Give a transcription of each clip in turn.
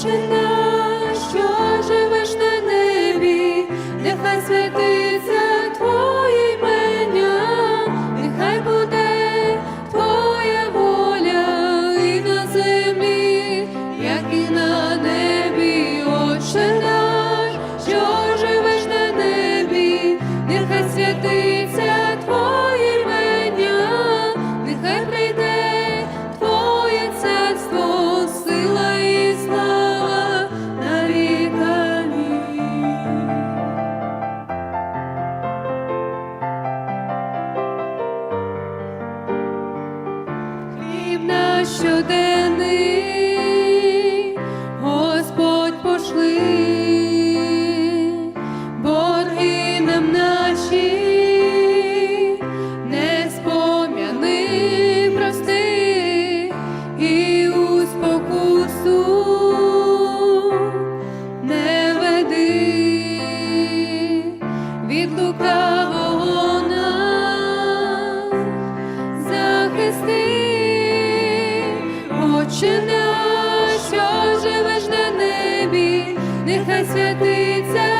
Отче наш, що живеш на небі, нехай святий. наш щоденний, Господь пошли, борги нам наші, не спом'яни, прости і у спокусу не веди. Від лука. Отче наш, що живеш на небі, нехай святиться.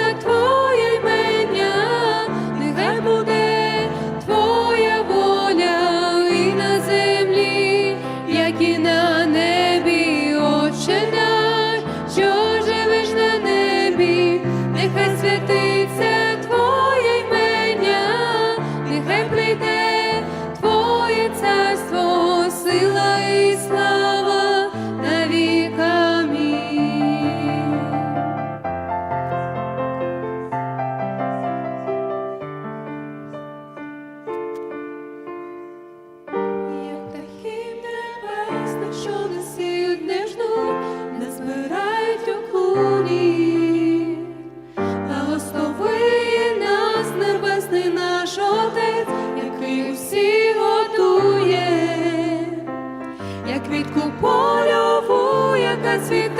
зацвіте.